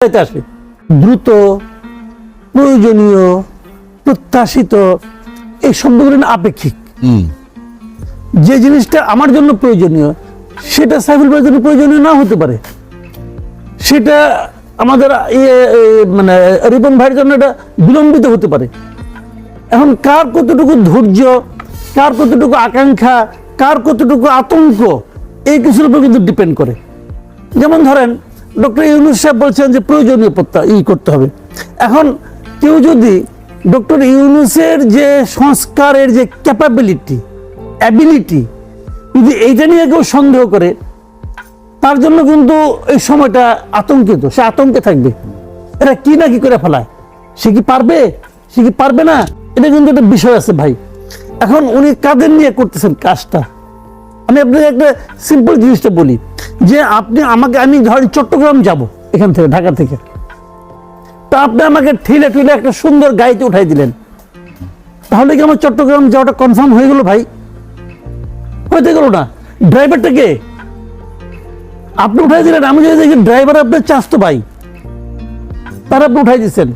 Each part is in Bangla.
আসে দ্রুত প্রয়োজনীয় প্রত্যাশিত এই শব্দগুলো আপেক্ষিক। যে জিনিসটা আমার জন্য প্রয়োজনীয় সেটা সাইফুল ভাইয়ের জন্য প্রয়োজনীয় না হতে পারে। সেটা আমাদের মানে রিপন ভাইয়ের জন্য এটা বিলম্বিত হতে পারে। এখন কার কতটুকু ধৈর্য কার কতটুকু আকাঙ্ক্ষা কার কতটুকু আতঙ্ক এই কিছুর উপর কিন্তু ডিপেন্ড করে। যেমন ধরেন ডক্টর ইউনুস সাহেব বলছেন যে প্রয়োজনীয় প্রত্যা, ই করতে হবে। এখন কেউ যদি ডক্টর ইউনুসের যে সংস্কারের যে ক্যাপাবিলিটি অ্যাবিলিটি যদি এইটা নিয়ে কেউ সন্দেহ করে, তার জন্য কিন্তু এই সময়টা আতঙ্কিত, সে আতঙ্কে থাকবে। এটা কি না কি করে ফেলায়? সে কি পারবে? সে কি পারবে না? এটা কিন্তু একটা বিষয় আছে ভাই। এখন উনি কাদের নিয়ে করতেছেন কাজটা? আমি আপনাকে একটা সিম্পল জিনিসটা বলি, যে আপনি আমাকে, আমি ধরেন চট্টগ্রাম যাব এখান থেকে, ঢাকা থেকে। তা আপনি আমাকে ঠেলে ঠেলে একটা সুন্দর গাড়িতে উঠাই দিলেন। তাহলে কি আমার চট্টগ্রাম যাওয়াটা কনফার্ম হয়ে গেল ভাই? হইতে গেল না। ড্রাইভারটা কে? আপনি উঠাই দিলেন, আমি যদি দেখি ড্রাইভার আপনার চাস্তো ভাই, তার আপনি উঠাই দিচ্ছেন।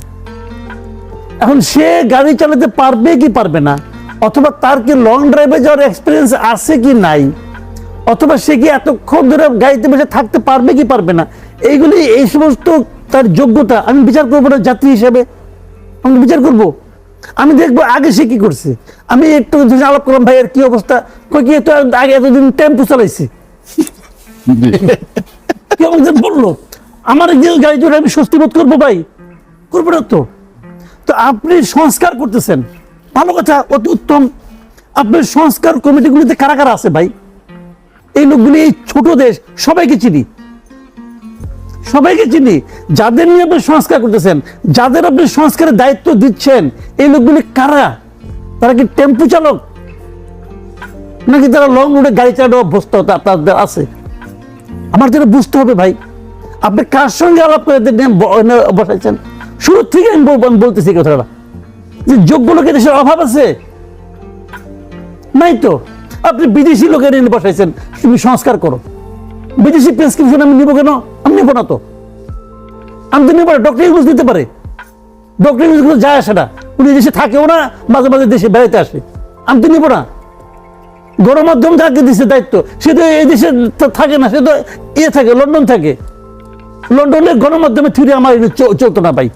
এখন সে গাড়ি চালাতে পারবে কি পারবে না? অথবা তার কি লং ড্রাইভে যাওয়ার এক্সপিরিয়েন্স আছে কি নাই? অথবা সে কি এতক্ষণ ধরে গাড়িতে বসে থাকতে পারবে কি পারবে না? এইগুলি এই সমস্ত তার যোগ্যতা আমি বিচার করব না যাত্রী হিসেবে। আমি বিচার করব। আমি দেখব আগে সে কি করছে। আমি একটু আলাপ করলাম ভাইয়ের কি অবস্থা? কই কি তো আগে এতদিন টেম্পু চালাইছি? কেউ আমাকে বলল আমার যে গাড়ি চড়ে আমি স্বস্তি বোধ করব ভাই করব না তো। তো আপনি সংস্কার করতেছেন। ভালো কথা, অতি উত্তম। আপনার সংস্কার কমিটিগুলিতে কারা কারা আছে ভাই? এই লোকগুলি এই ছোট দেশ, সবাইকে চিনি। সবাইকে চিনি। যাদের নিয়ে আপনি সংস্কার করতেছেন, যাদের আপনি সংস্কারের দায়িত্ব দিচ্ছেন, এই লোকগুলি কারা? তারা কি টেম্পু চালক? নাকি তারা লং রুটে গাড়ি চালানো অভ্যস্ত আপনাদের আছে? আমার যেটা বুঝতে হবে ভাই, আপনি কার সঙ্গে আলাপ করে বসাইছেন? শুরু থেকে আমি বল- বলতেছি কথাটা। যে যোগ্য লোকের দেশের অভাব আছে? নাই তো। আপনি বিদেশি লোকের এনে বসাইছেন, তুমি সংস্কার করো। বিদেশি প্রেসক্রিপশন আমি নিব কেন? আমি নেব না তো। আমি তো নেব না ডক্টর ইউজ দিতে পারে। ডক্টর ইউজগুলো যায় আসে না। উনি দেশে থাকেও না, মাঝে মাঝে দেশে বেড়াতে আসে। আমি তো নেব না। গণমাধ্যম যাকে দিচ্ছে দায়িত্ব? সে তো এই দেশে থাকে না, সে তো ইয়ে থাকে, লন্ডন থাকে। লন্ডনের গণমাধ্যমে থিরে আমার চলতো না ভাই।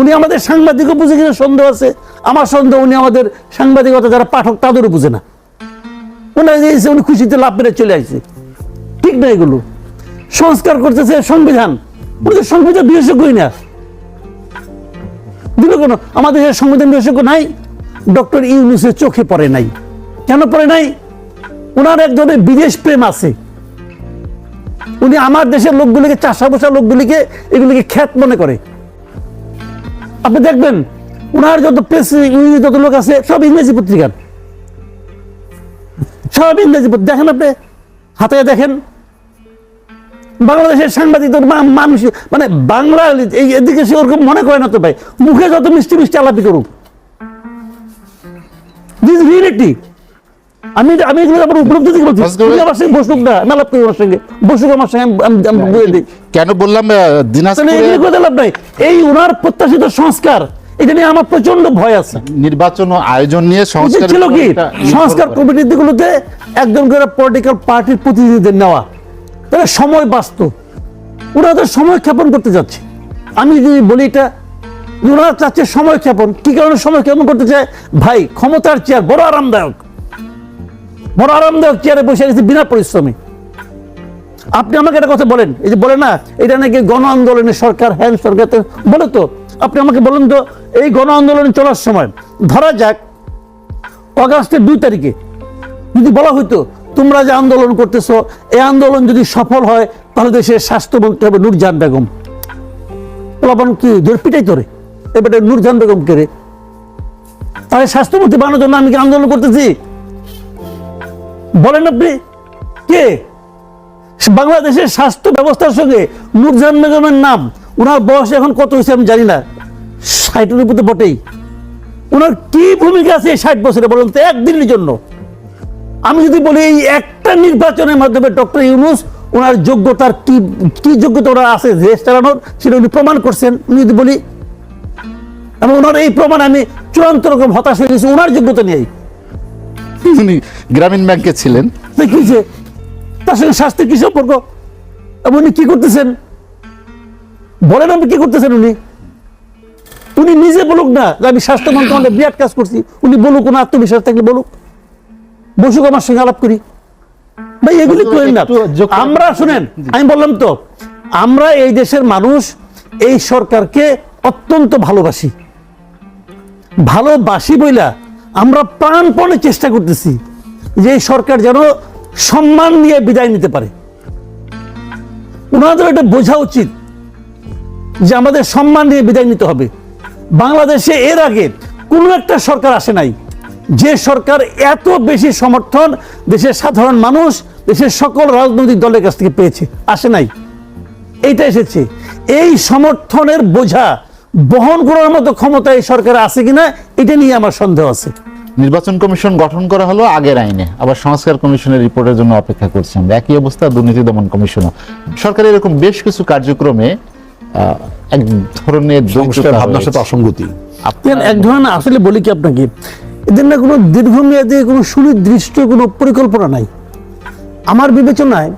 উনি আমাদের সাংবাদিকও বুঝে কিনা সন্দেহ আছে। আমার সন্দেহ উনি আমাদের সাংবাদিকতা যারা পাঠক তাদেরও বুঝে না। উনি এসে উনি খুশিতে লাভ মেরে চলে আসছে। ঠিক না এগুলো। সংস্কার করতেছে সংবিধান। উনি তো সংবিধান বিশেষজ্ঞই না। দিল কেন? আমাদের সংবিধান বিশেষজ্ঞ নাই। ডক্টর ইউনুসের চোখে পড়ে নাই। কেন পড়ে নাই? ওনার এক ধরনের বিদেশ প্রেম আছে। উনি আমার দেশের লোকগুলিকে চাষা বসা লোকগুলিকে এগুলিকে খ্যাত মনে করে। আপনি দেখবেন ওনার যত প্রেস ইংরেজি যত লোক আছে, সব ইংরেজি পত্রিকার সব ইংরেজি দেখেন আপনি, হাতে দেখেন, বাংলাদেশের সাংবাদিক মানুষ মানে বাংলা এদিকে সে ওরকম মনে করে না তো ভাই। মুখে যত মিষ্টি মিষ্টি আলাপি করুক। দিস রিয়েলিটি আমি আমি এগুলো আমার উপলব্ধি থেকে বলছি। তুমি আমার সঙ্গে বসুক না আমি আলাপ করি আমার সঙ্গে। বসুক আমার সঙ্গে আমি- বলে দিই। কেন বললাম দিনাজপুরে এগুলো লাভ নাই। এই ওনার প্রত্যাশিত সংস্কার এটা নিয়ে আমার প্রচণ্ড ভয় আছে। নির্বাচন আয়োজন নিয়ে সংস্কার ছিল কি? সংস্কার কমিটিগুলোতে একজন করে পলিটিক্যাল পার্টির প্রতিনিধিদের নেওয়া। তাহলে সময় বাঁচত। ওরা তো সময় ক্ষেপণ করতে যাচ্ছে। আমি যদি বলি এটা ওরা চাচ্ছে সময় ক্ষেপণ। কি কারণে সময় ক্ষেপণ করতে চায়? ভাই ক্ষমতার চেয়ার বড় আরামদায়ক। বড় আরামদায়ক চেয়ারে বসে গেছে বিনা পরিশ্রমে। আপনি আমাকে একটা কথা বলেন, এই যে বলে না, এটা নাকি গণ আন্দোলনের সরকার, হ্যান সরকার বলে তো, আপনি আমাকে বলেন তো, এই গণ আন্দোলন চলার সময়, ধরা যাক, অগাস্টের দুই তারিখে, যদি বলা হইতো, তোমরা যে আন্দোলন করতেছো, এই আন্দোলন যদি সফল হয়, তাহলে দেশের স্বাস্থ্যমন্ত্রী হবে নূরজাহান বেগম। প্লাবন কি ধরে পিটাই তোরে? এবারে নূরজাহান বেগম কে রে। তাহলে স্বাস্থ্যমন্ত্রী বানানোর জন্য আমি কি আন্দোলন করতেছি? বলেন আপনি, কে? বাংলাদেশের স্বাস্থ্য ব্যবস্থার সঙ্গে নূরজাহান বেগমের নাম, ওনার বয়স এখন কত হয়েছে আমি জানি না। ষাটের উপরে বটেই। ওনার কি ভূমিকা আছে ষাট বছরে বলুন তো, একদিনের জন্য? আমি যদি বলি এই একটা নির্বাচনের মাধ্যমে ডক্টর ইউনুস ওনার যোগ্যতার কি কি যোগ্যতা ওনার আছে, দেশ চালানোর, সেটা উনি প্রমাণ করছেন। উনি যদি বলি, এবং ওনার এই প্রমাণ আমি চূড়ান্ত রকম হতাশ হয়ে গেছি, ওনার যোগ্যতা নিয়েই। উনি গ্রামীণ ব্যাংকে ছিলেন। দেখিয়েছে তার সঙ্গে স্বাস্থ্যের কি সম্পর্ক? এবং উনি কি করতেছেন? বলেন আপনি কি করতেছেন উনি? উনি নিজে বলুক না যে আমি স্বাস্থ্য মন্ত্রণালয়ে বিরাট কাজ করছি। উনি বলুক কোনো আত্মবিশ্বাস থাকলে বলুক। বসুক আমার সঙ্গে আলাপ করি। ভাই এগুলি করেন না। আমরা শুনেন আমি বললাম তো আমরা এই দেশের মানুষ এই সরকারকে অত্যন্ত ভালোবাসি। ভালোবাসি বইলা আমরা প্রাণপণে চেষ্টা করতেছি যে সরকার যেন সম্মান নিয়ে বিদায় নিতে পারে। ওনাদের এটা বোঝা উচিত যে আমাদের সম্মান নিয়ে বিদায় নিতে হবে। বাংলাদেশে এর আগে কোনো একটা সরকার আসে নাই। যে সরকার এত বেশি সমর্থন দেশের সাধারণ মানুষ, দেশের সকল রাজনৈতিক দলের কাছ থেকে পেয়েছে, আসে নাই। এইটা এসেছে। এই সমর্থনের বোঝা বহন করার মতো ক্ষমতা এই সরকার আছে কিনা এটা নিয়ে আমার সন্দেহ আছে। নির্বাচন কমিশন গঠন করা হলো আগের আইনে আবার সংস্কার কমিশনের রিপোর্টের জন্য অপেক্ষা করছি আমরা। একই অবস্থা দুর্নীতি দমন কমিশনও। সরকারের এরকম বেশ কিছু কার্যক্রমে এক ধরনের ভাবনার সাথে অসঙ্গতি। এক ধরনের আসলে বলি কি আপনাকে এদের না কোনো দীর্ঘমেয়াদী কোনো সুনির্দিষ্ট কোনো পরিকল্পনা নাই। আমার বিবেচনায়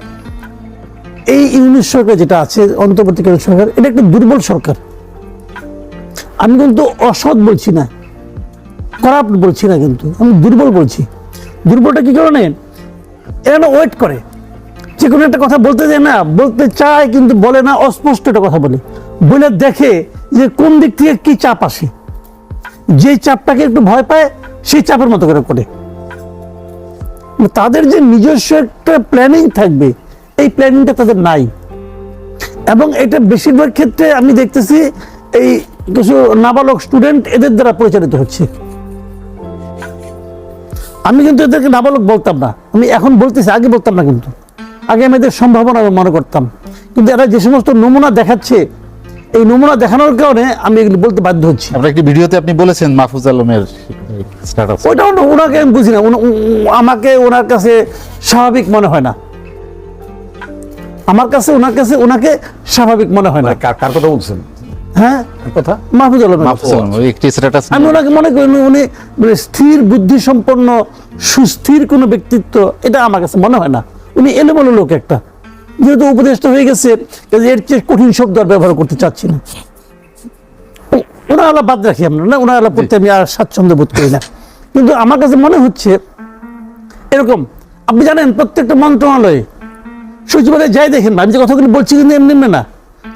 এই ইউনিট সরকার যেটা আছে অন্তর্বর্তীকালীন সরকার এটা একটা দুর্বল সরকার। আমি কিন্তু অসৎ বলছি না। করাপ্ট বলছি না কিন্তু, আমি দুর্বল বলছি। দুর্বলটা কি কারণে? এরা ওয়েট করে। যে কোনো একটা কথা বলতে যায় না, বলতে চায় কিন্তু বলে না, অস্পষ্ট একটা কথা বলে। বলে দেখে যে কোন দিক থেকে কি চাপ আসে। যে চাপটাকে একটু ভয় পায় সেই চাপের মতো করে করে। তাদের যে নিজস্ব একটা প্ল্যানিং থাকবে, এই প্ল্যানিংটা তাদের নাই। এবং এটা বেশিরভাগ ক্ষেত্রে আমি দেখতেছি, এই কিছু নাবালক স্টুডেন্ট এদের দ্বারা পরিচালিত হচ্ছে। আমি কিন্তু এদেরকে নাবালক বলতাম না। আমি এখন বলতেছি আগে বলতাম না কিন্তু। আগে আমি এদের সম্ভাবনা মনে করতাম। কিন্তু এরা যে সমস্ত নমুনা দেখাচ্ছে এই নমুনা দেখানোর কারণে আমি এগুলি বলতে বাধ্য হচ্ছি। আপনার একটি ভিডিওতে আপনি বলেছেন মাহফুজ আলমের স্ট্যাটাস ওইটা ওনাকে আমি বুঝি না। আমাকে ওনার কাছে স্বাভাবিক মনে হয় না। আমার কাছে ওনার কাছে ওনাকে স্বাভাবিক মনে হয় না। মানে কার কার কথা বলছেন? হ্যাঁ? কথা? মাহফুজ আলম মাহফুজ আলম ওই একটি স্ট্যাটাস আমি ওনাকে মনে করি উনি- উনি মানে স্থির বুদ্ধি সম্পন্ন সুস্থির কোনো ব্যক্তিত্ব এটা আমার কাছে মনে হয় না। উনি এলোমেলো লোক একটা। যেহেতু উপদেষ্টা হয়ে গেছে এর চেয়ে কঠিন শব্দ আর ব্যবহার করতে চাচ্ছি না। ওনার আলাপ বাদ রাখি আমরা না? ওনার আলাপ করতে আমি আর স্বাচ্ছন্দ্য বোধ করি না। কিন্তু আমার কাছে মনে হচ্ছে এরকম আপনি জানেন প্রত্যেকটা মন্ত্রণালয়ে সচিবালয়ে যাই দেখেন না আমি যে কথাগুলো বলছি কিন্তু এমনি এমনি না।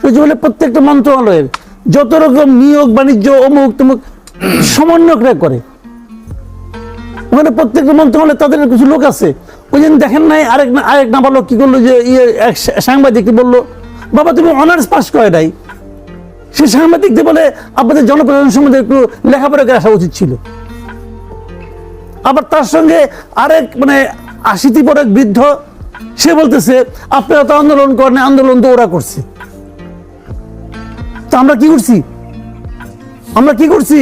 সচিবালয়ে প্রত্যেকটা মন্ত্রণালয়ের যত রকম নিয়োগ, বাণিজ্য, অমুক তমুক সমন্বয়করা করে। ওখানে প্রত্যেকটা মন্ত্রণালয়ে তাদের কিছু লোক আছে। ওই দিন দেখেন নাই, আরেক না- আরেক নাবালক কি করল যে ইয়ে এক সাংবাদিককে বলল, বাবা, তুমি অনার্স পাস করে নাই। সে সাংবাদিকদের বলে, আপনাদের জনপ্রশাসন সম্বন্ধে একটু লেখাপড়া করে আসা উচিত ছিল। আবার তার সঙ্গে আরেক মানে আশিটি পর বৃদ্ধ, সে বলতেছে, আপনারা তো আন্দোলন করেন আন্দোলন তো ওরা করছে। আমরা কি করছি? আমরা কি করছি?